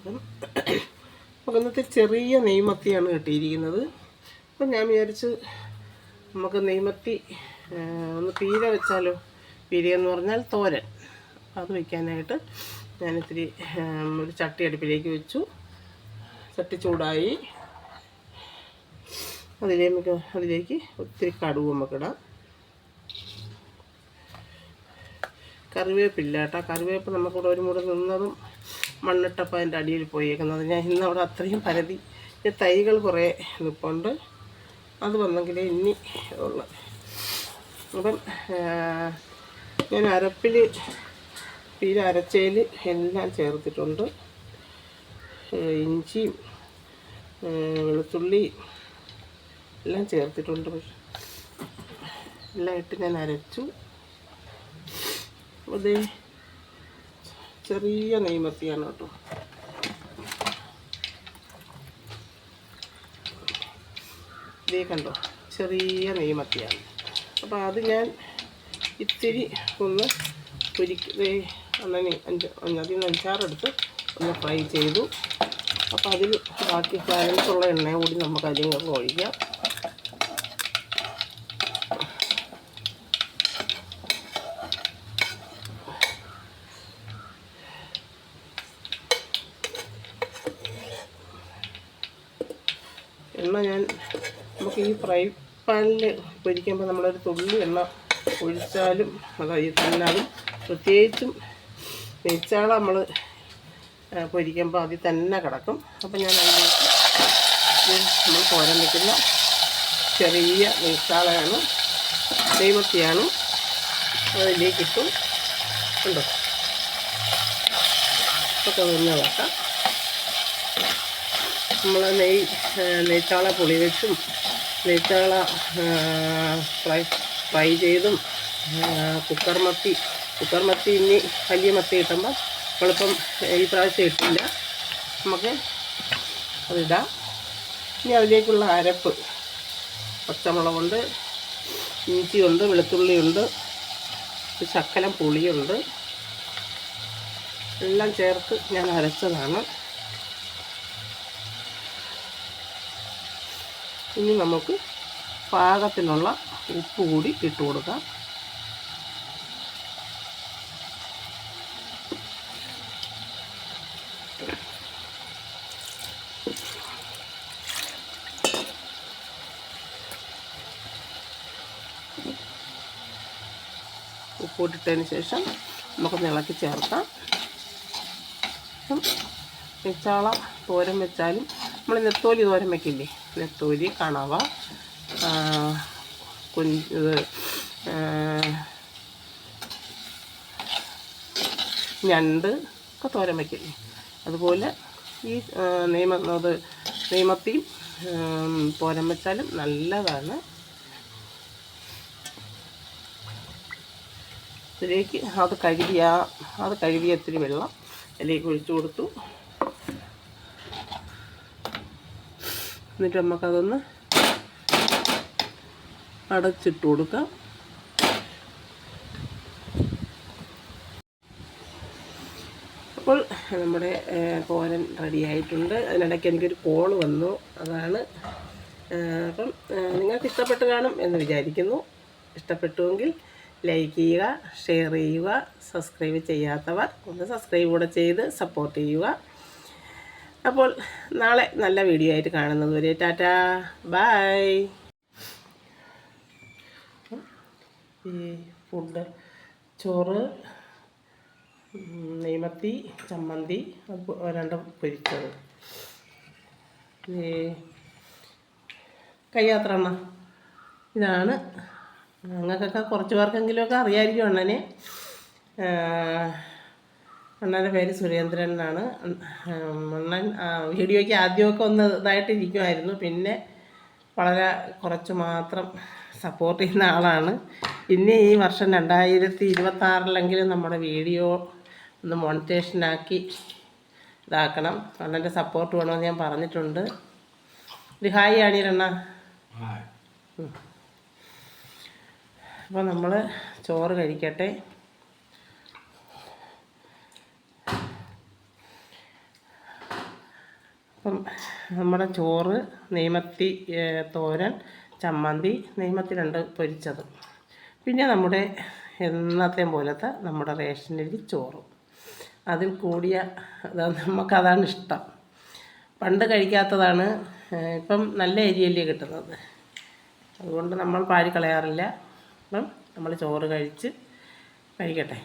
അപ്പം നമുക്ക് ഇന്നത്തെ ചെറിയ നെയ്മത്തിയാണ് കിട്ടിയിരിക്കുന്നത്. അപ്പം ഞാൻ വിചാരിച്ച് നമുക്ക് നെയ്മത്തി ഒന്ന് പീര വെച്ചാലോ? പീര എന്ന് പറഞ്ഞാൽ തോരൻ. അത് വയ്ക്കാനായിട്ട് ഞാനിത്തിരി ഒരു ചട്ടി അടുപ്പിലേക്ക് വെച്ചു. ചട്ടി ചൂടായി. അതിലേക്ക് അതിലേക്ക് ഒത്തിരി കടുവ് നമുക്കിടാം കറിവേപ്പില്ല കേട്ടോ. കറിവേപ്പ് നമുക്കിവിടെ ഒരു മുറി നിന്നതും മണ്ണിട്ടപ്പോൾ അതിന്റെ അടിയിൽ പോയേക്കുന്നത്. ഞാൻ ഇന്ന് അവിടെ അത്രയും പരതി. തൈകൾ കുറേ നിൽപ്പുണ്ട് അത് വന്നെങ്കിലേ ഇനി ഉള്ളു. അപ്പം ഞാൻ അരപ്പിൽ പീര അരച്ചയിൽ എല്ലാം ചേർത്തിട്ടുണ്ട്. ഇഞ്ചിയും വെളുത്തുള്ളിയും വെളുത്തുള്ളി എല്ലാം ചേർത്തിട്ടുണ്ട്. എല്ലാം ഇട്ട് ഞാൻ അരച്ചു. അതേ ചെറിയ നെയ്മത്തിയാണ് കേട്ടോ. ഇതേ കണ്ടോ ചെറിയ നെയ്മത്തിയാണ് അപ്പോൾ അത് ഞാൻ ഇത്തിരി ഒന്ന് പൊരിക്കേ അങ്ങനെ അഞ്ച് അതിൽ നിന്ന് അഞ്ചാറെടുത്ത് ഒന്ന് ഫ്രൈ ചെയ്തു. അപ്പോൾ അതിൽ ബാക്കി ബാലൻസുള്ള എണ്ണ കൂടി നമുക്ക് അതിൽ ഒഴിക്കാം. എണ്ണ ഞാൻ നമുക്ക് ഈ ഫ്രൈ പാനിൽ പൊരിക്കുമ്പോൾ നമ്മളൊരു തുള്ളി എണ്ണ ഒഴിച്ചാലും അതായത് തന്നാലും പ്രത്യേകിച്ചും നെയ്ച്ചാള നമ്മൾ പൊരിക്കുമ്പോൾ അതിൽ തന്നെ കിടക്കും. അപ്പം ഞാൻ അതിലേക്ക് നമ്മൾ തോരൻ വയ്ക്കുന്ന ചെറിയ നെയ്ച്ചാളയാണ് ദൈവത്തിയാണ് അതിലേക്കിട്ടും ഉണ്ടോ ഒക്കെ ഒന്ന് വെക്കാം നമ്മൾ നെയ് നെയ്ച്ചാള പുളി വെച്ചും നെയ്ച്ചാള ഫ്രൈ ഫ്രൈ ചെയ്തും കുക്കർ മത്തി കുക്കർ മത്തി ഇനി വലിയ മത്തി കിട്ടുമ്പോൾ നമ്മളിപ്പം ഈ പ്രാവശ്യം ഇട്ടില്ല. നമുക്ക് അതിടാം. ഇനി അതിലേക്കുള്ള അരപ്പ് പച്ചമുളകുണ്ട് ഇഞ്ചിയുണ്ട് വെളുത്തുള്ളിയുണ്ട് ശക്കലം പുളിയുണ്ട്. എല്ലാം ചേർത്ത് ഞാൻ അരച്ചതാണ്. ഇനി നമുക്ക് പാകത്തിനുള്ള ഉപ്പ് കൂടി ഇട്ട് കൊടുക്കാം. ഉപ്പ് ഇട്ടിട്ടതിന് ശേഷം നമുക്ക് ഇളക്കി ചേർക്കാം. വെച്ചാള തോരൻ വെച്ചാലും നമ്മൾ നെത്തോലി തോരൻ വെക്കില്ലേ? നെത്തോലി കണവ കുഞ്ഞ് ഞണ്ട് ഒക്കെ തോരൻ വയ്ക്കില്ലേ അതുപോലെ ഈ നെയ്മ അത് നെയ്മത്തിയും തോരൻ വെച്ചാലും നല്ലതാണ്. ഇതിലേക്ക് അത് കഴുകിയ അത് കഴുകിയ ഇത്തിരി വെള്ളം അതിലേക്ക് ഒഴിച്ചു കൊടുത്തു. എന്നിട്ട് നമുക്കതൊന്ന് അടച്ചിട്ട് കൊടുക്കാം. അപ്പോൾ നമ്മുടെ കോരൻ റെഡിയായിട്ടുണ്ട്. അതിനിടയ്ക്ക് എനിക്കൊരു കോൾ വന്നു. അതാണ് അപ്പം നിങ്ങൾക്ക് ഇഷ്ടപ്പെട്ട് കാണും എന്ന് വിചാരിക്കുന്നു. ഇഷ്ടപ്പെട്ടുവെങ്കിൽ ലൈക്ക് ചെയ്യുക ഷെയർ ചെയ്യുക സബ്സ്ക്രൈബ് ചെയ്യാത്തവർ ഒന്ന് സബ്സ്ക്രൈബ് കൂടെ ചെയ്ത് സപ്പോർട്ട് ചെയ്യുക. അപ്പോൾ നാളെ നല്ല വീഡിയോ ആയിട്ട് കാണുന്നത് വരെ ടാറ്റാ. ബായ് ഈ ഫുഡ് ചോറ് നെയ്മത്തി ചമ്മന്തി രണ്ടും പൊരിച്ചത്. കയ്യാത്ര എണ്ണ ഇതാണ്. ഞങ്ങൾക്കൊക്കെ കുറച്ച് പേർക്കെങ്കിലുമൊക്കെ അറിയായിരിക്കും അണ്ണനെ. അണ്ണന്റെ പേര് സുരേന്ദ്രൻ എന്നാണ്. അണ്ണൻ വീഡിയോയ്ക്ക് ആദ്യമൊക്കെ ഒന്ന് ഇതായിട്ട് ഇരിക്കുമായിരുന്നു പിന്നെ വളരെ കുറച്ച് മാത്രം സപ്പോർട്ട് ചെയ്യുന്ന ആളാണ്. പിന്നെ ഈ വർഷം രണ്ടായിരത്തി ഇരുപത്താറിലെങ്കിലും നമ്മുടെ വീഡിയോ ഒന്ന് മോണിറ്റേഷനാക്കി ഇതാക്കണം. അണ്ണന്റെ സപ്പോർട്ട് വേണമെന്ന് ഞാൻ പറഞ്ഞിട്ടുണ്ട്. ഒരു ഹായ് ആണീരണ്ണ അപ്പോൾ നമ്മൾ ചോറ് കഴിക്കട്ടെ. അപ്പം നമ്മുടെ ചോറ് നെയ്മത്തി തോരൻ ചമ്മന്തി നെയ്മത്തി രണ്ട് പൊരിച്ചത്. പിന്നെ നമ്മുടെ എന്നത്തെ പോലത്തെ നമ്മുടെ റേഷനരി ചോറ്. അതിൽ കൂടിയ നമുക്കതാണ് ഇഷ്ടം. പണ്ട് കഴിക്കാത്തതാണ് ഇപ്പം നല്ല അരിയല്ലേ കിട്ടുന്നത്. അതുകൊണ്ട് നമ്മൾ പാരി കളയാറില്ല അപ്പം നമ്മൾ ചോറ് കഴിച്ച് കഴിക്കട്ടെ.